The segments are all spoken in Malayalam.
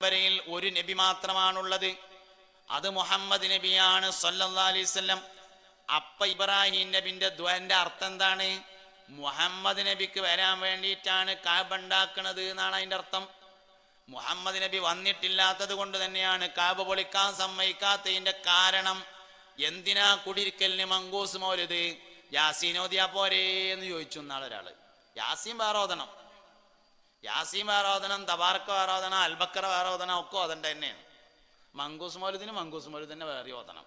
പരമ്പരയിൽ ഒരു നബി മാത്രമാണുള്ളത്. അത് മുഹമ്മദ് നബിയാണ് വസല്ലം. അപ്പ ഇബ്രാഹിം നബിന്റെ ദ്വന്റെ അർത്ഥം എന്താണ്? മുഹമ്മദ് നബിക്ക് വരാൻ വേണ്ടിയിട്ടാണ് കാബ ഉണ്ടാക്കുന്നത് എന്നാണ് അതിന്റെ അർത്ഥം. മുഹമ്മദ് നബി വന്നിട്ടില്ലാത്തത് കൊണ്ട് തന്നെയാണ് കാബ് പൊളിക്കാൻ സമ്മതിക്കാത്തതിന്റെ കാരണം. എന്തിനാ കുടിയിരിക്കലിന് മങ്കൂസ് മോരുത് യാസീനോദിയാ പോരേ എന്ന് ചോദിച്ചു എന്നാളൊരാൾ യാസീൻ വേറെ യാസീൻ ആരാധന തബാർക്കോ ആരാധന വേറെ ആരാധന ഒക്കെ അതിന്റെ തന്നെയാണ്. മങ്കൂസ് മൗലുദിന് മങ്കൂസ് മൗലത് തന്നെ വേറെ ഓതണം.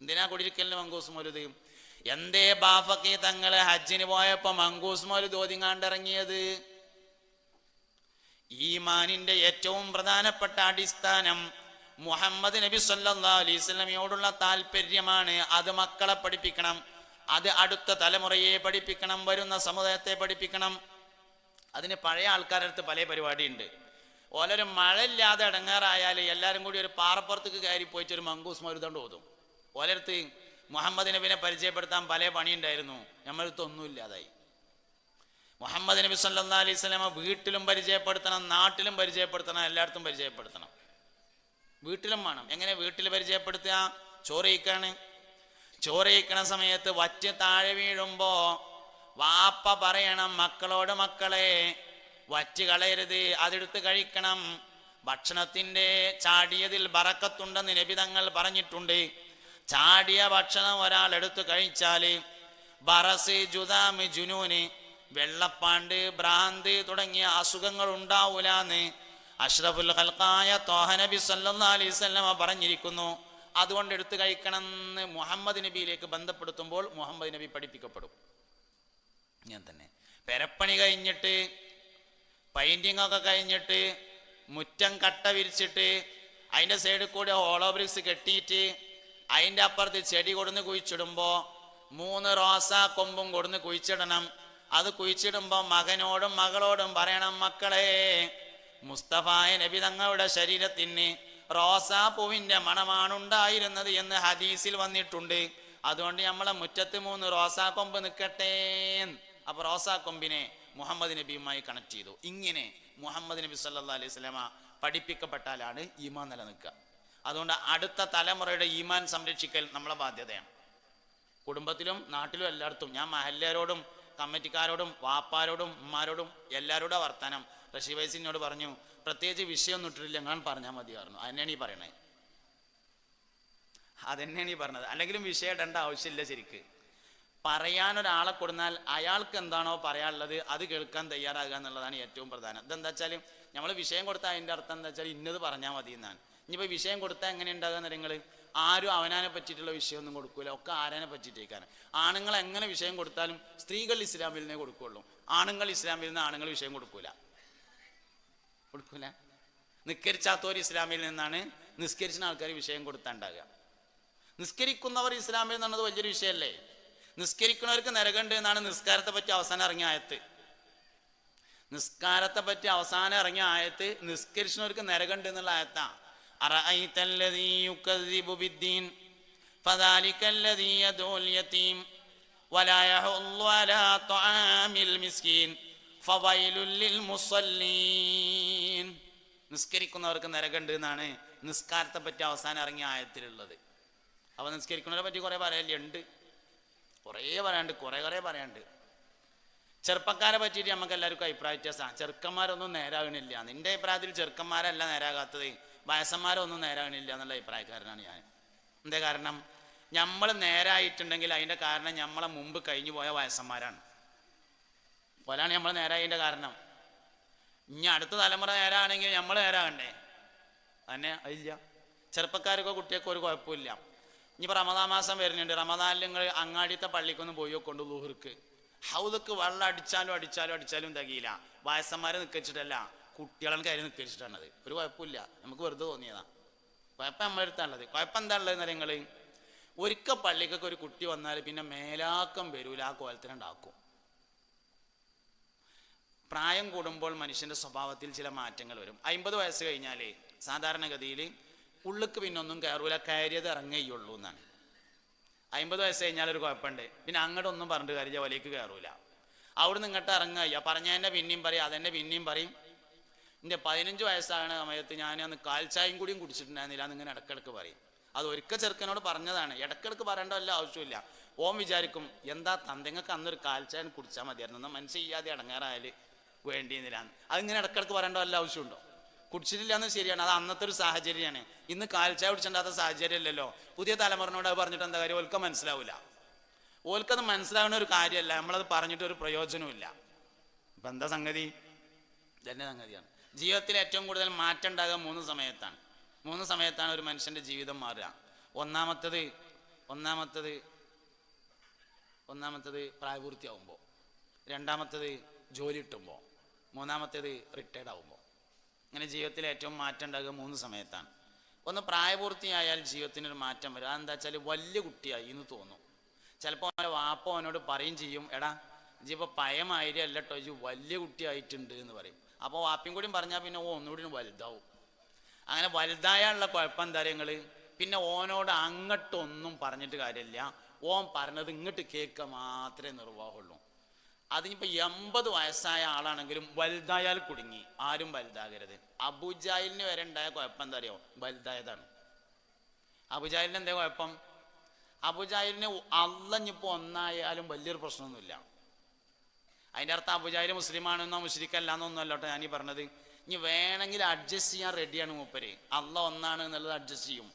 എന്തിനാ കുടിരിക്കലിന് മങ്കൂസ് മൗലുദ്? എന്തേ ബാഫക്കി തങ്ങൾ ഹജ്ജിന് പോയപ്പോ മങ്കൂസ് മൗലുദ് ഓതിങ്ങാണ്ടിറങ്ങിയത് ഈമാനിന്റെ ഏറ്റവും പ്രധാനപ്പെട്ട അടിസ്ഥാനം മുഹമ്മദ് നബി സല്ലാ അലൈസ്ലമിയോടുള്ള താല്പര്യമാണ് അത് മക്കളെ പഠിപ്പിക്കണം. അത് അടുത്ത തലമുറയെ പഠിപ്പിക്കണം വരുന്ന സമുദായത്തെ പഠിപ്പിക്കണം. അതിന് പഴയ ആൾക്കാരുടെ അടുത്ത് പല പരിപാടിയുണ്ട്. ഓലൊരു മഴയില്ലാതെ ഇടങ്ങാറായാൽ എല്ലാവരും കൂടി ഒരു പാറപ്പുറത്തേക്ക് കയറി പോയിട്ട് ഒരു മങ്കൂസ് മരുതണ്ട് ഓതും. ഓലടുത്ത് മുഹമ്മദ് നബിനെ പരിചയപ്പെടുത്താൻ പല പണിയുണ്ടായിരുന്നു. നമ്മളടുത്ത് ഒന്നുമില്ലാതായി മുഹമ്മദ് നബി സല്ലാ അലൈഹി സ്വലാമ വീട്ടിലും പരിചയപ്പെടുത്തണം നാട്ടിലും പരിചയപ്പെടുത്തണം എല്ലായിടത്തും പരിചയപ്പെടുത്തണം. വീട്ടിലും വേണം. എങ്ങനെ വീട്ടിൽ പരിചയപ്പെടുത്തുക? ചോറയിക്കാണ് ചോറയിക്കണ സമയത്ത് വറ്റ് താഴെ വീഴുമ്പോ വാപ്പ പറയണം മക്കളോട് മക്കളെ വറ്റ് കളയരുത് അതെടുത്ത് കഴിക്കണം. ഭക്ഷണത്തിന്റെ ചാടിയതിൽ ബറക്കത്തുണ്ടെന്ന് നബിതങ്ങൾ പറഞ്ഞിട്ടുണ്ട്. ചാടിയ ഭക്ഷണം ഒരാൾ എടുത്തു കഴിച്ചാൽ ബറസ് ജുദാമ് ജുനൂന് വെള്ളപ്പാണ്ട് ഭ്രാന്ത് തുടങ്ങിയ അസുഖങ്ങൾ ഉണ്ടാവൂലെന്ന് അഷ്റഫുൽ ഖൽഖായ തോഹ നബി സല്ലല്ലാഹു അലൈഹി വസല്ലമ പറഞ്ഞിരിക്കുന്നു. അതുകൊണ്ട് എടുത്തു കഴിക്കണം എന്ന് മുഹമ്മദ് നബിയിലേക്ക് ബന്ധപ്പെടുത്തുമ്പോൾ മുഹമ്മദ് നബി പഠിപ്പിക്കപ്പെടും. ഞാൻ തന്നെ. പെരപ്പണി കഴിഞ്ഞിട്ട് പെയിന്റിംഗ് ഒക്കെ കഴിഞ്ഞിട്ട് മുറ്റം കട്ട വിരിച്ചിട്ട് അതിന്റെ സൈഡിൽ കൂടി ഹോളോ ബ്രിക്സ് കെട്ടിയിട്ട് അതിന്റെ അപ്പുറത്ത് ചെടി കൊടുന്ന് കുഴിച്ചിടുമ്പോൾ മൂന്ന് റോസാ കൊമ്പും കൊടുന്ന് കുഴിച്ചിടണം. അത് കുഴിച്ചിടുമ്പോൾ മകനോടും മകളോടും പറയണം മക്കളെ മുസ്തഫായ നബി തങ്ങളുടെ ശരീരത്തിന് റോസാ പൂവിന്റെ മണമാണ് ഉണ്ടായിരുന്നത് എന്ന് ഹദീസിൽ വന്നിട്ടുണ്ട്. അതുകൊണ്ട് നമ്മളെ മുറ്റത്ത് മൂന്ന് റോസാ കൊമ്പ് നിൽക്കട്ടെ അപ്പൊ റോസാ കൊമ്പിനെ മുഹമ്മദ് നബിയുമായി കണക്ട് ചെയ്തു. ഇങ്ങനെ മുഹമ്മദ് നബി സല്ലാ അലൈഹി സ്വലാമ പഠിപ്പിക്കപ്പെട്ടാലാണ് ഈമാൻ നിലനിൽക്കുക. അതുകൊണ്ട് അടുത്ത തലമുറയുടെ ഈമാൻ സംരക്ഷിക്കൽ നമ്മളെ ബാധ്യതയാണ്. കുടുംബത്തിലും നാട്ടിലും എല്ലായിടത്തും ഞാൻ മഹല്യരോടും കമ്മിറ്റിക്കാരോടും വാപ്പാരോടും ഉമ്മാരോടും എല്ലാവരോടും വർത്തനം റഷി വൈസിനോട് പറഞ്ഞു പ്രത്യേകിച്ച് വിഷയമൊന്നും ഇട്ടിട്ടില്ല ഞാൻ പറഞ്ഞാൽ മതിയായിരുന്നു. അതന്നെയാണ് ഈ പറയണേ. അതന്നെയാണ് ഈ പറഞ്ഞത്. അല്ലെങ്കിലും വിഷയം ഇടേണ്ട ആവശ്യമില്ല ശരിക്ക്. പറയാൻ ഒരാളെ കൊടുന്നാൽ അയാൾക്ക് എന്താണോ പറയാനുള്ളത് അത് കേൾക്കാൻ തയ്യാറാകുക എന്നുള്ളതാണ് ഏറ്റവും പ്രധാനം. ഇതെന്താ വെച്ചാൽ നമ്മൾ വിഷയം കൊടുത്താൽ അതിന്റെ അർത്ഥം എന്താ വെച്ചാൽ ഇന്നത് പറഞ്ഞാൽ മതി എന്നാണ്. ഇനിയിപ്പോൾ വിഷയം കൊടുത്താൽ എങ്ങനെ ഉണ്ടാകുക നിങ്ങൾ ആരും അവനാനെ പറ്റിയിട്ടുള്ള വിഷയമൊന്നും കൊടുക്കൂല. ഒക്കെ ആരാനെ പറ്റിയിട്ടേക്കാണ്. ആണുങ്ങൾ എങ്ങനെ വിഷയം കൊടുത്താലും സ്ത്രീകൾ ഇസ്ലാമിൽ നിന്നേ കൊടുക്കുള്ളൂ. ആണുങ്ങൾ ഇസ്ലാമിൽ നിന്ന് ആണുങ്ങൾ വിഷയം കൊടുക്കൂല. കൊടുക്കൂല. നിസ്കരിച്ചാത്തവർ ഇസ്ലാമിൽ നിന്നാണ് നിസ്കരിച്ച ആൾക്കാർ വിഷയം കൊടുത്താണ്ടാകുക നിസ്കരിക്കുന്നവർ ഇസ്ലാമിൽ നിന്നത് വലിയൊരു വിഷയമല്ലേ നിസ്കരിക്കുന്നവർക്ക് നരകണ്ട് എന്നാണ് നിസ്കാരത്തെ പറ്റി അവസാനം ഇറങ്ങിയ ആയത്ത്. നിസ്കാരത്തെ പറ്റി അവസാനം ഇറങ്ങിയ ആയത്ത് നിസ്കരിക്കുന്നവർക്ക് നരകണ്ട് എന്നുള്ള ആയത്താണ് നിസ്കരിക്കുന്നവർക്ക് നരകണ്ട് എന്നാണ് നിസ്കാരത്തെ പറ്റി അവസാനം ഇറങ്ങിയ ആയത്തിലുള്ളത്. അപ്പൊ നിസ്കരിക്കുന്നവരെ പറ്റി കുറെ പറയലുണ്ട്. കുറേ പറയാണ്ട് കുറേ കുറേ പറയാണ്ട് ചെറുപ്പക്കാരെ പറ്റിയിട്ട് നമുക്ക് എല്ലാവർക്കും അഭിപ്രായ വ്യത്യാസമാണ്. ചെറുക്കന്മാരൊന്നും നേരാകണില്ല. നിന്റെ അഭിപ്രായത്തിൽ ചെറുക്കന്മാരല്ല നേരാകാത്തത്. വയസ്സന്മാരൊന്നും നേരാകണില്ല എന്നുള്ള അഭിപ്രായക്കാരനാണ് ഞാൻ. എന്താ കാരണം? നമ്മൾ നേരായിട്ടുണ്ടെങ്കിൽ അതിന്റെ കാരണം നമ്മളെ മുമ്പ് കഴിഞ്ഞു പോയ വയസ്സന്മാരാണ്. പോലാണ് നമ്മൾ നേരായതിന്റെ കാരണം. ഇനി അടുത്ത തലമുറ നേരാണെങ്കിൽ നമ്മൾ നേരാകണ്ടേ? തന്നെ അതില്ല. ചെറുപ്പക്കാർക്കോ കുട്ടിയൊക്കെ ഒരു കുഴപ്പമില്ല. ഇനിയിപ്പോൾ റമദാ മാസം വരുന്നുണ്ട്. റമദാനിൽ നിങ്ങൾ അങ്ങാടിത്തെ പള്ളിക്കൊന്ന് പോയി കൊണ്ട് ലൂഹർക്ക്? ഹൗദക്ക് വെള്ളം അടിച്ചാലും അടിച്ചാലും അടിച്ചാലും തികയില്ല. വയസ്സന്മാരെ നിൽക്കിച്ചിട്ടല്ല കുട്ടികളെ കാര്യം നിൽക്കിച്ചിട്ടാണത് ഒരു കുഴപ്പമില്ല. നമുക്ക് വെറുതെ തോന്നിയതാ. കുഴപ്പം നമ്മുടെ അടുത്താണുള്ളത്. കുഴപ്പം എന്താ ഉള്ളത് നിങ്ങൾ ഒരിക്കൽ പള്ളിക്കൊക്കെ ഒരു കുട്ടി വന്നാൽ പിന്നെ മേലാക്കം വരൂല. ആ കോലത്തിനുണ്ടാക്കും പ്രായം കൂടുമ്പോൾ മനുഷ്യന്റെ സ്വഭാവത്തിൽ ചില മാറ്റങ്ങൾ വരും. അമ്പത് വയസ്സ് കഴിഞ്ഞാൽ സാധാരണഗതിയിൽ ഉള്ളിക്ക് പിന്നെ ഒന്നും കയറൂല കയറിയത് ഇറങ്ങുകയുള്ളൂ എന്നാണ്. അമ്പത് വയസ്സ് കഴിഞ്ഞാൽ ഒരു കുഴപ്പമുണ്ട്. പിന്നെ അങ്ങോട്ടൊന്നും പറഞ്ഞിട്ട് കാര്യം വലിയക്ക് കയറൂല അവിടെ നിന്ന് ഇങ്ങോട്ട് പറഞ്ഞ എന്നെ പിന്നെയും പറയും അതെന്നെ പിന്നെയും പറയും. എന്റെ പതിനഞ്ച് വയസ്സാണ് സമയത്ത് ഞാൻ അന്ന് കാൽച്ചായും കൂടിയും കുടിച്ചിട്ടുണ്ടായിരുന്നില്ല ഇങ്ങനെ ഇടക്കിടക്ക് പറയും. അത് ഒരിക്കൽ ചെറുക്കനോട് പറഞ്ഞതാണ് ഇടക്കിടക്ക് പറയേണ്ട വല്ല ആവശ്യമില്ല ഓം വിചാരിക്കും എന്താ തന്തങ്ങൾക്ക് അന്നൊരു കാൽച്ചായം കുടിച്ചാൽ മതിയായിരുന്നു എന്നാൽ മനസ്സ് ചെയ്യാതെ അടങ്ങാറായാൽ വേണ്ടിയെന്നില്ല അതിങ്ങനെ ഇടക്കിടക്ക് പറയേണ്ട വല്ല ആവശ്യമുണ്ടോ? കുടിച്ചിട്ടില്ല എന്ന് ശരിയാണ്. അത് അന്നത്തെ ഒരു സാഹചര്യമാണ്. ഇന്ന് കാൽച്ചായ സാഹചര്യം ഇല്ലല്ലോ പുതിയ തലമുറനോട് അത് പറഞ്ഞിട്ട് എന്താ കാര്യം? ഓൽക്ക മനസ്സിലാവില്ല ഓൽക്കത് മനസ്സിലാവുന്ന ഒരു കാര്യമല്ല നമ്മളത് പറഞ്ഞിട്ട് ഒരു പ്രയോജനമില്ല ഇപ്പം എന്താ സംഗതി? ഇതന്നെ സംഗതിയാണ്. ജീവിതത്തിൽ ഏറ്റവും കൂടുതൽ മാറ്റം ഉണ്ടാകുക മൂന്ന് സമയത്താണ്. മൂന്ന് സമയത്താണ് ഒരു മനുഷ്യന്റെ ജീവിതം മാറുക. ഒന്നാമത്തത് ഒന്നാമത്തത് ഒന്നാമത്തത് പ്രായപൂർത്തിയാവുമ്പോൾ രണ്ടാമത്തത് ജോലി കിട്ടുമ്പോൾ മൂന്നാമത്തേത് റിട്ടയർഡ് ആവുമ്പോൾ ഇങ്ങനെ ജീവിതത്തിൽ ഏറ്റവും മാറ്റം ഉണ്ടാകുക മൂന്ന് സമയത്താണ്. ഒന്ന് പ്രായപൂർത്തിയായാൽ ജീവിതത്തിനൊരു മാറ്റം വരും. അതെന്താ വെച്ചാൽ വലിയ കുട്ടിയായി എന്ന് തോന്നും. ചിലപ്പോൾ അവന്റെ വാപ്പ അവനോട് പറയും ചെയ്യും എടാ ഇജിപ്പോൾ പയമായിരം അല്ല കേട്ടോ ഇജ് വലിയ കുട്ടിയായിട്ടുണ്ട് എന്ന് പറയും. അപ്പോൾ വാപ്പയും കൂടിയും പറഞ്ഞാൽ പിന്നെ ഓ ഒന്നുകൂടി വലുതാവും. അങ്ങനെ വലുതായാലുള്ള കുഴപ്പം എന്താ നിങ്ങൾ പിന്നെ ഓനോട് അങ്ങോട്ടൊന്നും പറഞ്ഞിട്ട് കാര്യമില്ല. ഓൻ പറഞ്ഞത് ഇങ്ങോട്ട് കേൾക്കുക മാത്രമേ നിർവാഹമുള്ളൂ. അതിനിപ്പോൾ എൺപത് വയസ്സായ ആളാണെങ്കിലും വലുതായാൽ കുടുങ്ങി. ആരും വലുതാകരുത്. അബുജായിലിന് വരെ ഉണ്ടായ കുഴപ്പം എന്താ അറിയോ? വലുതായതാണ്. അബുജായിലിന് എന്താ കുഴപ്പം? അബുജായിലിന് അള്ളഞ്ഞിപ്പോൾ ഒന്നായാലും വലിയൊരു പ്രശ്നമൊന്നുമില്ല. അതിന്റെ അർത്ഥം അബുജാഹിൽ മുസ്ലിമാണെന്നോ മുസ്ലിക്കല്ല എന്നൊന്നും അല്ലോട്ടെ ഞാൻ ഈ പറഞ്ഞത്. ഇനി വേണമെങ്കിൽ അഡ്ജസ്റ്റ് ചെയ്യാൻ റെഡിയാണ് മൂപ്പര്. അല്ല ഒന്നാണ് എന്നുള്ളത് അഡ്ജസ്റ്റ് ചെയ്യും.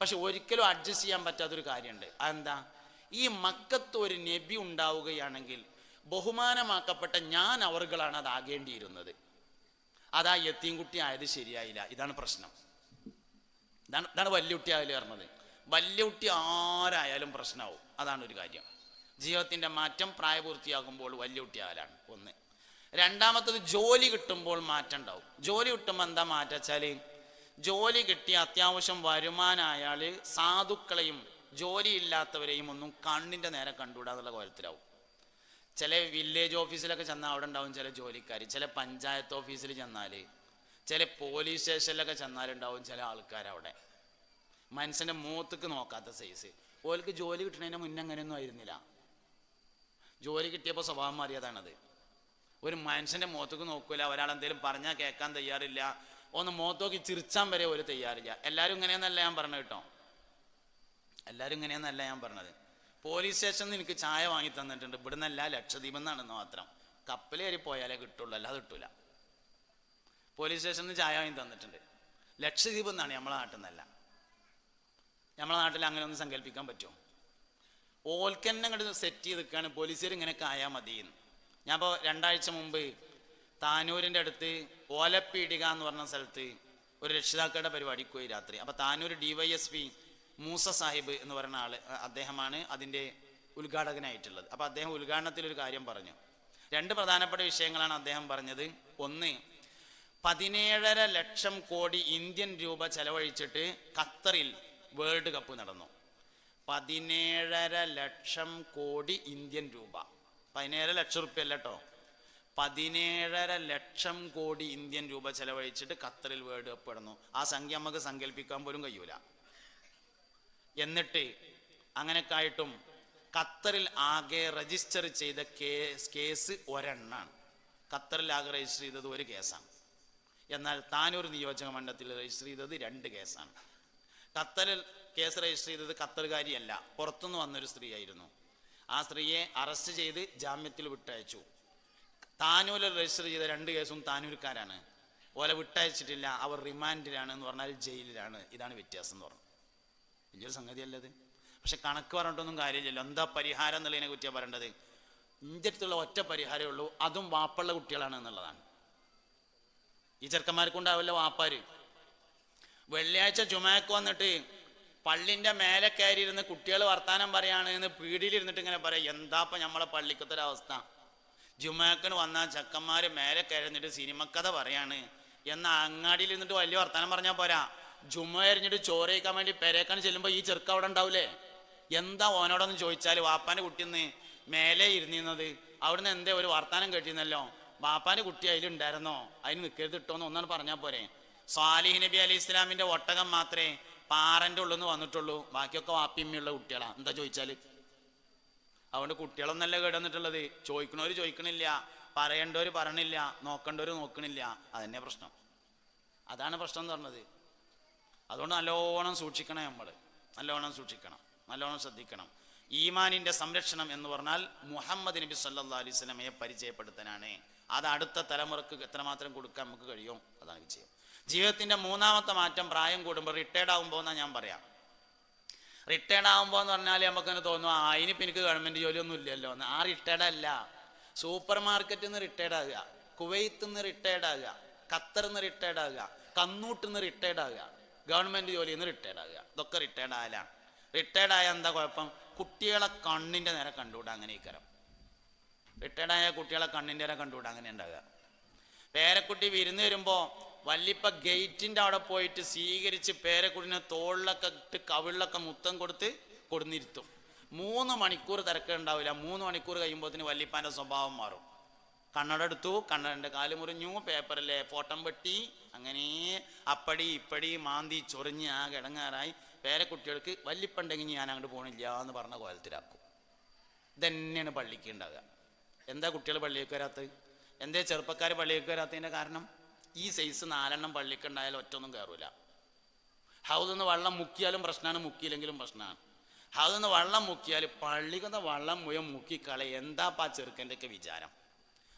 പക്ഷെ ഒരിക്കലും അഡ്ജസ്റ്റ് ചെയ്യാൻ പറ്റാത്തൊരു കാര്യമുണ്ട്. അതെന്താ? ഈ മക്കത്ത് ഒരു നബി ഉണ്ടാവുകയാണെങ്കിൽ ബഹുമാനമാക്കപ്പെട്ട ഞാൻ അവർകളാണ് അതാകേണ്ടിയിരുന്നത് അതാ എത്തിയും കുട്ടി ആയത് ശരിയായില്ല. ഇതാണ് പ്രശ്നം. ഇതാണ് ഇതാണ് വലിയ കുട്ടി ആയാലും പറഞ്ഞത്. വലിയ കുട്ടി ആരായാലും പ്രശ്നമാവും അതാണ് ഒരു കാര്യം. ജീവിതത്തിന്റെ മാറ്റം പ്രായപൂർത്തിയാകുമ്പോൾ വലിയ കുട്ടിയായാലാണ് ഒന്ന്. രണ്ടാമത്തത് ജോലി കിട്ടുമ്പോൾ മാറ്റം ഉണ്ടാവും. ജോലി കിട്ടുമ്പോൾ എന്താ മാറ്റം വെച്ചാൽ ജോലി കിട്ടി അത്യാവശ്യം വരുമാനായാൽ സാധുക്കളെയും ജോലിയില്ലാത്തവരെയും ഒന്നും കണ്ണിന്റെ നേരെ കണ്ടുവിടാന്നുള്ള കോലത്തിലാവും. ചില വില്ലേജ് ഓഫീസിലൊക്കെ ചെന്നാൽ അവിടെ ഉണ്ടാവും ചില ജോലിക്കാർ ചില പഞ്ചായത്ത് ഓഫീസിൽ ചെന്നാൽ ചില പോലീസ് സ്റ്റേഷനിലൊക്കെ ചെന്നാലുണ്ടാവും ചില ആൾക്കാർ അവിടെ. മനുഷ്യന്റെ മൂത്തക്ക് നോക്കാത്ത സൈസ് ഓൽക്ക് ജോലി കിട്ടുന്നതിന് മുന്നേ അങ്ങനെയൊന്നും ആയിരുന്നില്ല. ജോലി കിട്ടിയപ്പോൾ സ്വഭാവം മാറിയതാണത്. ഒരു മനുഷ്യന്റെ മുഖത്തേക്ക് നോക്കൂല ഒരാൾ എന്തെങ്കിലും പറഞ്ഞാൽ കേൾക്കാൻ തയ്യാറില്ല ഒന്ന് മുഖത്തോക്കി ചിരിച്ചാൻ വരെ ഒരു തയ്യാറില്ല. എല്ലാവരും ഇങ്ങനെയെന്നല്ല ഞാൻ പറഞ്ഞത് കേട്ടോ. എല്ലാവരും ഇങ്ങനെയെന്നല്ല ഞാൻ പറഞ്ഞത്. പോലീസ് സ്റ്റേഷനിൽ നിന്ന് എനിക്ക് ചായ വാങ്ങി തന്നിട്ടുണ്ട്. ഇവിടുന്ന് അല്ല ലക്ഷദ്വീപ് എന്നാണെന്ന് മാത്രം. കപ്പൽ കയറി പോയാലേ കിട്ടുള്ളൂ അല്ലാതെ കിട്ടൂല. പോലീസ് സ്റ്റേഷനിൽ നിന്ന് ചായ വാങ്ങി തന്നിട്ടുണ്ട്. ലക്ഷദ്വീപ് എന്നാണ് നമ്മളെ നാട്ടിൽ നിന്നല്ല. നമ്മളെ നാട്ടിൽ അങ്ങനെ ഒന്ന് സങ്കല്പിക്കാൻ പറ്റുമോ? ഓൽക്കന്നെ അങ്ങോട്ട് സെറ്റ് ചെയ്ത് നിൽക്കുകയാണ്. പോലീസുകാർ ഇങ്ങനെയൊക്കെ കായാൽ മതിയെന്ന് ഞാൻ ഇപ്പോൾ രണ്ടാഴ്ച മുമ്പ് താനൂരിന്റെ അടുത്ത് ഓലപ്പീടിക എന്ന് പറഞ്ഞ സ്ഥലത്ത് ഒരു രക്ഷിതാക്കളുടെ പരിപാടിക്ക് പോയി രാത്രി. അപ്പോൾ Tanur D Y S P Moosa Sahib എന്ന് പറയുന്ന ആൾ അദ്ദേഹമാണ് അതിന്റെ ഉദ്ഘാടകനായിട്ടുള്ളത്. അപ്പോൾ അദ്ദേഹം ഉദ്ഘാടനത്തിൽ ഒരു കാര്യം പറഞ്ഞു. രണ്ട് പ്രധാനപ്പെട്ട വിഷയങ്ങളാണ് അദ്ദേഹം പറഞ്ഞത്. ഒന്ന് പതിനേഴര ലക്ഷം കോടി ഇന്ത്യൻ രൂപ ചെലവഴിച്ചിട്ട് ഖത്തറിൽ വേൾഡ് കപ്പ് നടന്നു. പതിനേഴര ലക്ഷം കോടി ഇന്ത്യൻ രൂപ. പതിനേഴര ലക്ഷം റുപ്യ അല്ല കേട്ടോ പതിനേഴര ലക്ഷം കോടി ഇന്ത്യൻ രൂപ ചെലവഴിച്ചിട്ട് ഖത്തറിൽ വേൾഡ് കപ്പ് നടന്നു. ആ സംഖ്യ നമുക്ക് സങ്കല്പിക്കാൻ പോലും കഴിയൂല. എന്നിട്ട് അങ്ങനെക്കായിട്ടും ഖത്തറിൽ ആകെ രജിസ്റ്റർ ചെയ്ത കേസ് കേസ് ഒരെണ്ണാണ്. ഖത്തറിൽ ആകെ രജിസ്റ്റർ ചെയ്തത് ഒരു കേസാണ്. എന്നാൽ താനൂർ നിയോജക മണ്ഡലത്തിൽ രജിസ്റ്റർ ചെയ്തത് രണ്ട് കേസാണ്. ഖത്തറിൽ കേസ് രജിസ്റ്റർ ചെയ്തത് ഖത്തറുകാരിയല്ല. പുറത്തുനിന്ന് വന്നൊരു സ്ത്രീയായിരുന്നു. ആ സ്ത്രീയെ അറസ്റ്റ് ചെയ്ത് ജാമ്യത്തിൽ വിട്ടയച്ചു. താനൂരിൽ രജിസ്റ്റർ ചെയ്ത രണ്ട് കേസും താനൂർക്കാരാണ് ഓലെ വിട്ടയച്ചിട്ടില്ല. അവർ റിമാൻഡിലാണ് എന്ന് പറഞ്ഞാൽ ജയിലിലാണ് ഇതാണ് വ്യത്യാസം എന്ന് പറഞ്ഞു. വലിയൊരു സംഗതിയല്ലത്. പക്ഷെ കണക്ക് പറഞ്ഞിട്ടൊന്നും കാര്യമില്ലല്ലോ. എന്താ പരിഹാരം എന്നുള്ളതിനെ കുറ്റിയാണ് പറയേണ്ടത്? ഇന്റെ അടുത്തുള്ള ഒറ്റ പരിഹാരമേ ഉള്ളൂ. അതും വാപ്പുള്ള കുട്ടികളാണ് എന്നുള്ളതാണ്. ഈ ചെറുക്കന്മാർക്കുണ്ടാവില്ല വാപ്പാര്. വെള്ളിയാഴ്ച ചുമക്ക് വന്നിട്ട് പള്ളിന്റെ മേലെ കയറി ഇരുന്ന് കുട്ടികൾ വർത്താനം പറയാണ് എന്ന് പീടിയിലിരുന്നിട്ട് ഇങ്ങനെ പറയാം എന്താപ്പ നമ്മളെ പള്ളിക്കത്തൊരവസ്ഥ ജുമാക്കിന് വന്ന ചെക്കന്മാര് മേലെ കയറിന്നിട്ട് സിനിമക്കഥ പറയാണ്. എന്നാൽ അങ്ങാടിയിൽ ഇരുന്നിട്ട് വലിയ വർത്താനം പറഞ്ഞാൽ പോരാ. ജുമ എറിഞ്ഞിട്ട് ചോറ് കഴിക്കാൻ വേണ്ടി പെരേക്കാൻ ചെല്ലുമ്പോൾ ഈ ചെറുക്ക അവിടെ ഉണ്ടാവൂലേ? എന്താ ഓനോടൊന്ന് ചോദിച്ചാൽ വാപ്പാന്റെ കുട്ടിന്ന് മേലെ ഇരുന്നിരുന്നത്. അവിടുന്ന് എന്തേ ഒരു വർത്താനം കേട്ടിരുന്നല്ലോ? വാപ്പാന്റെ കുട്ടി അതിലുണ്ടായിരുന്നോ അതിന് നിൽക്കരുത് ഇട്ടോന്ന് ഒന്നാണ് പറഞ്ഞാൽ പോരെ. സ്വാലിഹ് നബി അലി ഇസ്ലാമിന്റെ ഒട്ടകം മാത്രമേ പാറന്റെ ഉള്ളിൽ നിന്ന് വന്നിട്ടുള്ളൂ. ബാക്കിയൊക്കെ വാപ്പിയമ്മയുള്ള കുട്ടികളാ. എന്താ ചോദിച്ചാൽ? അതുകൊണ്ട് കുട്ടികളൊന്നല്ല കേടന്നിട്ടുള്ളത് ചോദിക്കണവര് ചോദിക്കണില്ല. പറയേണ്ടവര് പറയണില്ല. നോക്കേണ്ടവര് നോക്കണില്ല. അതന്നെ പ്രശ്നം. അതാണ് പ്രശ്നം എന്ന് പറഞ്ഞത്. അതുകൊണ്ട് നല്ലോണം സൂക്ഷിക്കണം നമ്മൾ നല്ലോണം സൂക്ഷിക്കണം. നല്ലോണം ശ്രദ്ധിക്കണം. ഈമാനിന്റെ സംരക്ഷണം എന്ന് പറഞ്ഞാൽ മുഹമ്മദ് നബി സല്ലാ അലൈഹി സ്വലമയെ പരിചയപ്പെടുത്താനാണ്. അത് അടുത്ത തലമുറയ്ക്ക് എത്രമാത്രം കൊടുക്കാൻ നമുക്ക് കഴിയും? അതാണ് വിജയം. ജീവിതത്തിന്റെ മൂന്നാമത്തെ മാറ്റം പ്രായം കൂടുമ്പോൾ റിട്ടയർഡ് ആകുമ്പോൾ എന്നാണ് ഞാൻ പറയാം. റിട്ടയർഡ് ആകുമ്പോൾ എന്ന് പറഞ്ഞാൽ നമുക്കങ്ങനെ തോന്നും ആ ഇനിയിപ്പോൾ എനിക്ക് ഗവൺമെന്റ് ജോലിയൊന്നും ഇല്ലല്ലോ. എന്ന് ആ റിട്ടയർഡ് അല്ല. സൂപ്പർ മാർക്കറ്റിൽ നിന്ന് റിട്ടയർഡ് ആകുക. കുവൈത്തിൽ നിന്ന് റിട്ടയർഡ് ആകുക. ഖത്തറിൽ നിന്ന് റിട്ടയർഡ് ആകുക. കന്നൂട്ടിൽ നിന്ന് റിട്ടയർഡ് ആകുക. ഗവൺമെന്റ് ജോലി നിന്ന് റിട്ടയർഡ് ആകുക ഇതൊക്കെ റിട്ടയർഡ് ആയാലാണ് റിട്ടയർഡ് ആയ എന്താ കുഴപ്പം? കുട്ടികളെ കണ്ണിന്റെ നേരെ കണ്ടുകൂടാ അങ്ങനെ ഇക്കരം റിട്ടയർഡ് ആയ കുട്ടികളെ കണ്ണിന്റെ നേരെ കണ്ടുകൂടാ അങ്ങനെ ഉണ്ടാകുക പേരക്കുട്ടി വിരുന്ന് വരുമ്പോൾ വല്ലിപ്പ ഗേറ്റിന്റെ അവിടെ പോയിട്ട് സ്വീകരിച്ച് പേരക്കുട്ടിനെ തോളിലൊക്കെ ഇട്ട് കവിളിലൊക്കെ മുത്തം കൊടുത്ത് കൊടുന്നിരുത്തും. മൂന്ന് മണിക്കൂർ തിരക്കുണ്ടാവില്ല. മൂന്ന് മണിക്കൂർ കഴിയുമ്പോഴത്തേന് വല്ലിപ്പാന്റെ സ്വഭാവം മാറും. കണ്ണട എടുത്തു കണ്ണടന്റെ കാൽ മുറിഞ്ഞു പേപ്പറിലെ ഫോട്ടം വെട്ടി അങ്ങനെ അപ്പടി ഇപ്പടി മാന്തി ചൊറിഞ്ഞ് ആ കിടങ്ങാറായി പേരക്കുട്ടികൾക്ക് വല്ലിപ്പണ്ടെങ്കിൽ ഞാൻ അങ്ങോട്ട് പോകണില്ല എന്ന് പറഞ്ഞ കോലത്തിലാക്കും. ഇതന്നെയാണ് പള്ളിക്ക് ഉണ്ടാകുക എന്താ കുട്ടികൾ പള്ളിക്ക് വരാത്തത് എന്തേ ചെറുപ്പക്കാർ പള്ളിക്ക് വരാത്തതിന്റെ കാരണം? ഈ സൈസ് നാലെണ്ണം പള്ളിക്ക് ഉണ്ടായാലും ഒറ്റൊന്നും കയറൂല ഹൗദിൽ നിന്ന് വെള്ളം മുക്കിയാലും പ്രശ്നമാണ് മുക്കിയില്ലെങ്കിലും പ്രശ്നമാണ് ഹൗദിൽ നിന്ന് വെള്ളം മുക്കിയാൽ പള്ളിക്കുന്ന വെള്ളം മുഴുവൻ മുക്കിക്കളെ എന്താപ്പാ ചെറുക്കന്റെ ഒക്കെ വിചാരം?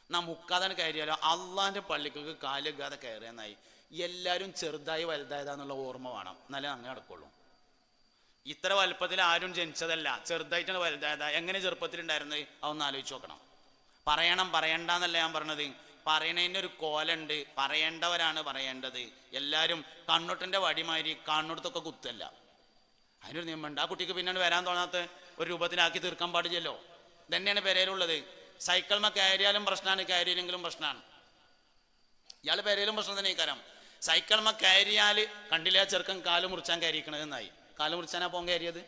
എന്നാ മുക്കാതെ കയറിയാലോ? അള്ളാന്റെ പള്ളിക്കൊക്കെ കാലുകാതെ കയറിയെന്നായി. എല്ലാവരും ചെറുതായി വലുതായതാന്നുള്ള ഓർമ്മ വേണം. എന്നാലേ അങ്ങനെ നടക്കുള്ളൂ. ഇത്ര വലുപ്പത്തിൽ ആരും ജനിച്ചതല്ല. ചെറുതായിട്ടാണ് വലുതായതാ. എങ്ങനെ ചെറുപ്പത്തിലുണ്ടായിരുന്നത്? അതൊന്ന് ആലോചിച്ച് നോക്കണം. പറയണം പറയണ്ടെന്നല്ല ഞാൻ പറഞ്ഞത്. പറയണതിന്റെ ഒരു കോലുണ്ട്. പറയേണ്ടവരാണ് പറയേണ്ടത്. എല്ലാവരും കണ്ണൊട്ടിന്റെ വടിമാതിരി കണ്ണൊടുത്തൊക്കെ കുത്തല്ല. അതിനൊരു നിയമമുണ്ട്. ആ കുട്ടിക്ക് പിന്നീട് വരാൻ തോന്നാത്ത ഒരു രൂപത്തിലാക്കി തീർക്കാൻ പാടില്ലല്ലോ. തന്നെയാണ് പെരയിലുള്ളത് സൈക്കിൾമ കയറിയാലും പ്രശ്നമാണ് കയറിയില്ലെങ്കിലും പ്രശ്നമാണ്. ഇയാൾ പെരയിലും പ്രശ്നം തന്നെ കാരണം സൈക്കിൾമ കയറിയാൽ കണ്ടില്ല ചെറുക്കൻ കാൽ മുറിച്ചാൻ കയറിക്കണതെന്നായി കാൽ മുറിച്ചാനാ പോകാൻ കയറിയത്?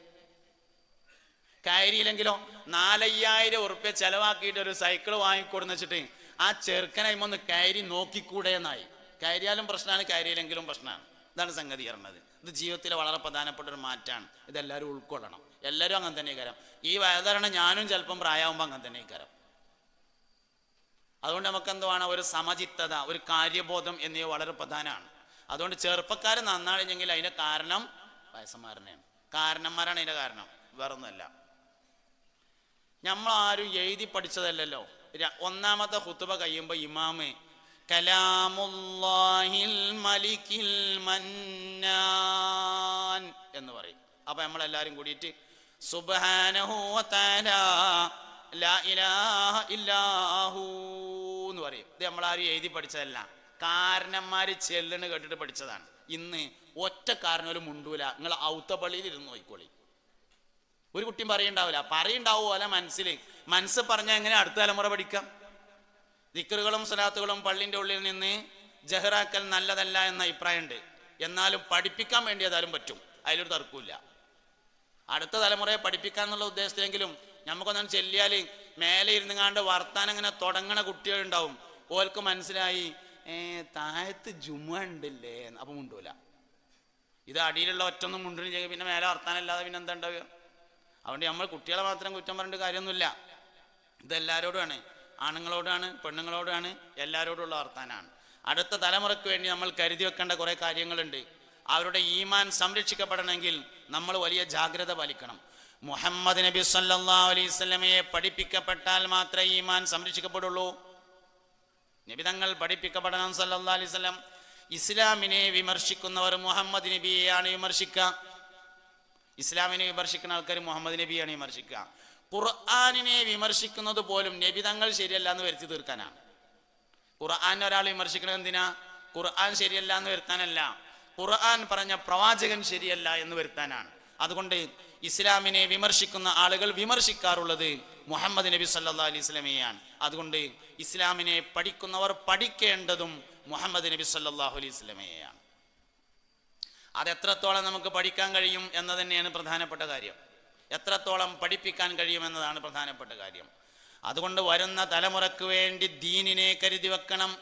കയറിയില്ലെങ്കിലോ? നാലയ്യായിരം ഉറുപ്പ്യ ചെലവാക്കിയിട്ട് ഒരു സൈക്കിൾ വാങ്ങിക്കൊടുന്ന് വെച്ചിട്ട് ആ ചെറുക്കനെ ഒന്ന് കയറി നോക്കിക്കൂടെ എന്നായി. കയറിയാലും പ്രശ്നമാണ് കയറിയില്ലെങ്കിലും പ്രശ്നമാണ്. ഇതാണ് സംഗതി പറഞ്ഞത്. ഇത് ജീവിതത്തിലെ വളരെ പ്രധാനപ്പെട്ട ഒരു മാറ്റമാണ്. ഇതെല്ലാവരും ഉൾക്കൊള്ളണം. എല്ലാവരും അങ്ങനെ തന്നെ കരം ഈ വയതരണം ഞാനും ചിലപ്പം പ്രായമാകുമ്പോൾ അങ്ങനെ തന്നെ കരം അതുകൊണ്ട് നമുക്ക് എന്തുവാണ് ഒരു സമചിത്തത ഒരു കാര്യബോധം എന്നിവ വളരെ പ്രധാനമാണ്. അതുകൊണ്ട് ചെറുപ്പക്കാർ നന്നാണെങ്കിൽ അതിന്റെ കാരണം വയസ്സന്മാരനെയാണ് കാരണന്മാരാണ് അതിന്റെ കാരണം. വേറൊന്നുമല്ല. നമ്മൾ ആരും എഴുതി പഠിച്ചതല്ലല്ലോ. ഒന്നാമത്തെ ഹുത്തുബ കഴിയുമ്പോൾ ഇമാമ് കലാമുല്ലാഹിൽ മലിക്കിൽ മന്നാൻ എന്ന് പറയും. അപ്പൊ നമ്മളെല്ലാരും കൂടിയിട്ട് സുബ്ഹാനഹു വ തആല ലാ ഇലാഹ പറയും. ഇത് നമ്മളാരും എഴുതി പഠിച്ചതല്ല. കാരണന്മാർ ചെല്ലണ് കേട്ടിട്ട് പഠിച്ചതാണ്. ഇന്ന് ഒറ്റ കാരണം ഒരു മുണ്ടൂല. നിങ്ങൾ ഔത്ത പള്ളിയിൽ ഇരുന്ന് നോക്കിക്കോളി. ഒരു കുട്ടിയും പറയണ്ടാവില്ല പറയുണ്ടാവുമല്ല മനസ്സിൽ മനസ്സ് പറഞ്ഞാൽ എങ്ങനെ അടുത്ത തലമുറ പഠിക്കാം? ദിക്കറുകളും സ്വലാത്തുകളും പള്ളിന്റെ ഉള്ളിൽ നിന്ന് ജഹ്റാക്കൽ നല്ലതല്ല എന്ന അഭിപ്രായമുണ്ട്. എന്നാലും പഠിപ്പിക്കാൻ വേണ്ടി ഏതായാലും പറ്റും. അതിലൊരു തർക്കമില്ല അടുത്ത തലമുറയെ പഠിപ്പിക്കാൻ എന്നുള്ള ഉദ്ദേശത്തിലെങ്കിലും നമുക്കൊന്നും ചെല്ലിയാൽ മേലെ ഇരുന്നുകാണ്ട് വർത്താനം ഇങ്ങനെ തുടങ്ങണ കുട്ടികളുണ്ടാവും. ഓൽക്ക് മനസ്സിലായി ഏ താഴത്ത് ജുമ ഉണ്ടല്ലേ? അപ്പം മുണ്ടൂല. ഇത് അടിയിലുള്ള ഒറ്റൊന്നും മുണ്ടില്ലെങ്കിൽ പിന്നെ മേലെ വർത്താനല്ലാതെ പിന്നെ എന്താ ഉണ്ടാവുക? അതുകൊണ്ട് നമ്മൾ കുട്ടികളെ മാത്രം കുറ്റം പറഞ്ഞിട്ട് കാര്യമൊന്നുമില്ല. ഇതെല്ലാവരോടുമാണ് ആണുങ്ങളോടാണ് പെണ്ണുങ്ങളോടാണ് എല്ലാവരോടുള്ള വർത്താനാണ്. അടുത്ത തലമുറയ്ക്ക് വേണ്ടി നമ്മൾ കരുതി വെക്കേണ്ട കുറേ കാര്യങ്ങളുണ്ട്. അവരുടെ ഈമാൻ സംരക്ഷിക്കപ്പെടണമെങ്കിൽ നമ്മൾ വലിയ ജാഗ്രത പാലിക്കണം. മുഹമ്മദ് നബി സല്ലാ അലൈഹി പഠിപ്പിക്കപ്പെട്ടാൽ മാത്രമേ ഈമാൻ സംരക്ഷിക്കപ്പെടുള്ളൂ. നബി തങ്ങൾ പഠിപ്പിക്കപ്പെടണം സല്ലാ അലൈഹി ഇസ്ലാമിനെ വിമർശിക്കുന്നവർ മുഹമ്മദ് നബിയെയാണ് വിമർശിക്കുക. ഇസ്ലാമിനെ വിമർശിക്കുന്ന ആൾക്കാർ മുഹമ്മദ് നബിയാണ് വിമർശിക്കുക. ഖുർആാനിനെ വിമർശിക്കുന്നത് പോലും നബി തങ്ങൾ ശരിയല്ല എന്ന് വരുത്തി തീർക്കാനാണ് ഖുർആൻ ഒരാൾ വിമർശിക്കുന്നത് എന്തിനാ? ഖുർആൻ ശരിയല്ല എന്ന് വരുത്താനല്ല. ഖുർആൻ പറഞ്ഞ പ്രവാചകൻ ശരിയല്ല എന്ന് വരുത്താനാണ്. അതുകൊണ്ട് ഇസ്ലാമിനെ വിമർശിക്കുന്ന ആളുകൾ വിമർശിക്കാറുള്ളത് മുഹമ്മദ് നബി സല്ലാ അലൈഹി സ്വലമയാണ് അതുകൊണ്ട് ഇസ്ലാമിനെ പഠിക്കുന്നവർ പഠിക്കേണ്ടതും മുഹമ്മദ് നബി സല്ലാഹു അലൈഹി സ്വലമയാണ് അത് എത്രത്തോളം നമുക്ക് പഠിക്കാൻ കഴിയും എന്ന് തന്നെയാണ് പ്രധാനപ്പെട്ട കാര്യം. എത്രത്തോളം പഠിപ്പിക്കാൻ കഴിയും എന്നതാണ് പ്രധാനപ്പെട്ട കാര്യം. അതുകൊണ്ട് വരുന്ന തലമുറയ്ക്ക് വേണ്ടി ദീനിനെ കരുതി വെക്കണം.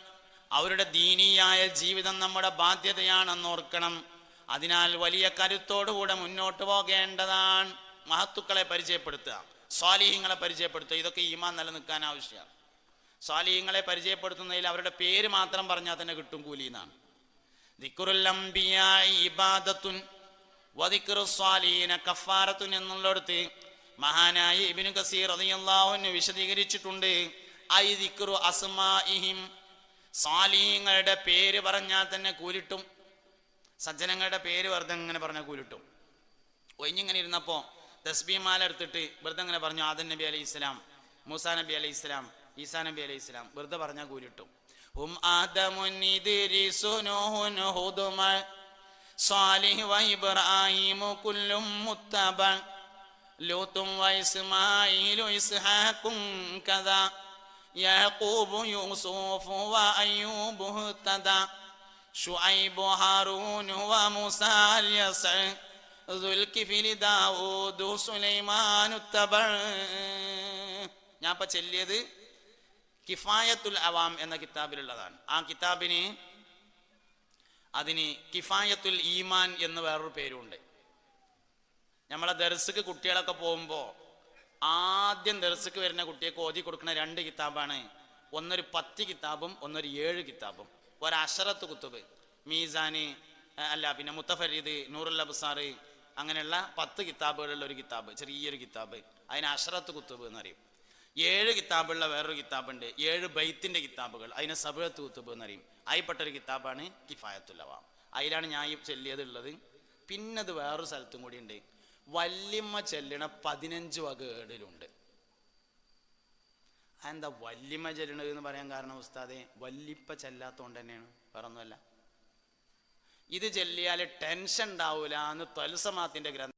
അവരുടെ ദീനീയായ ജീവിതം നമ്മുടെ ബാധ്യതയാണെന്നോർക്കണം ഓർക്കണം. അതിനാൽ വലിയ കരുത്തോടുകൂടെ മുന്നോട്ട് പോകേണ്ടതാണ്. മഹത്തുക്കളെ പരിചയപ്പെടുത്തുക സ്വാലിഹ്യങ്ങളെ പരിചയപ്പെടുത്തുക ഇതൊക്കെ ഈമാൻ നിലനിൽക്കാൻ ആവശ്യമാണ്. സ്വാലിഹ്യങ്ങളെ പരിചയപ്പെടുത്തുന്നതിൽ അവരുടെ പേര് മാത്രം പറഞ്ഞാൽ തന്നെ കിട്ടും കൂലി എന്നാണ്. ഇബാദത്തുൻ കഫാറത്തുൻ എന്നുള്ളടത്ത് മഹാനായ ഇബ്നു കസീർ അൻഹു വിശദീകരിച്ചിട്ടുണ്ട്. ഐ ദിക്റു അസ്മാഇഹിം സാലീങ്ങളുടെ പേര് പറഞ്ഞാൽ തന്നെ കൂലിട്ടും. സജ്ജനങ്ങളുടെ പേര് വെറുതെ ഇങ്ങനെ പറഞ്ഞ കൂലിട്ടു. ഒഴിഞ്ഞിങ്ങനെ ഇരുന്നപ്പോ തസ്ബീമാല എടുത്തിട്ട് വെറുതെ ഇങ്ങനെ പറഞ്ഞു ആദൻ നബി അലൈഹി ഇസ്ലാം മൂസാ നബി അലൈഹി ഇസ്ലാം ഈസാ നബി അലൈഹി ഇസ്ലാം വെറുതെ പറഞ്ഞ കൂലിട്ടു. ഹും ആദമുൻ ഇദ്രീസു നൂഹുൻ ഹുദുമ സ്വാലിഹ് വ ഇബ്രാഹിമു കുല്ലും മുത്തബ ലൂത്തും വ ഇസ്മാഈലു ഷുഐബു ഹാറൂൻ വ മൂസാ അൽയസ ദുൽകിഫിലി ദാവൂദു സുലൈമാനു തബഅ ഞാൻ ഇപ്പൊ ചെല്ലിയത് കിഫായത്തുൽ അവാം എന്ന കിതാബിലുള്ളതാണ്. ആ കിതാബിന് അതിന് കിഫായത്തുൽ ഈമാൻ എന്ന് വേറൊരു പേരുണ്ട്. നമ്മളെ ദർസുക്ക് കുട്ടികളൊക്കെ പോകുമ്പോൾ ആദ്യം ദർസുക്ക് വരുന്ന കുട്ടിയെ ഓതി കൊടുക്കുന്ന രണ്ട് കിതാബാണ്. ഒന്നൊരു പത്ത് കിതാബും ഒന്നൊരു ഏഴ് കിതാബും. ഒരഷറത്ത് കുത്തുബ്. മീസാന് അല്ല പിന്നെ മുത്തഫരീദ് നൂറുൽ അബ്സാർ അങ്ങനെയുള്ള പത്ത് കിതാബുകളുള്ള ഒരു കിതാബ് ചെറിയൊരു കിതാബ്. അതിന് അഷറത്ത് കുത്തുബ് എന്നറിയും ഏഴ് കിതാബുള്ള വേറൊരു കിതാബുണ്ട്. ഏഴ് ബൈത്തിന്റെ കിതാബുകൾ. അതിന് സബഴത്ത് കുത്തുബ് എന്നറിയും അതിൽപ്പെട്ടൊരു കിതാബാണ് കിഫായത്തുല്ലവാം. അതിലാണ് ഞാൻ ഈ ചെല്ലിയത് ഉള്ളത്. പിന്നെ അത് വേറൊരു സ്ഥലത്തും കൂടി ഉണ്ട്. വല്യമ്മ ചെല്ലണ പതിനഞ്ച് വക ഏടിലുണ്ട് അതെന്താ വല്യമ്മ ചെല്ലണത് എന്ന് പറയാൻ കാരണം ഉസ്താദെ വല്ലിപ്പ ചെല്ലാത്തോണ്ട് തന്നെയാണ് വേറൊന്നുമല്ല. ഇത് ചെല്ലിയാൽ ടെൻഷൻ ഉണ്ടാവൂല എന്ന് ത്വൽസമാത്തിന്റെ ഗ്രന്ഥം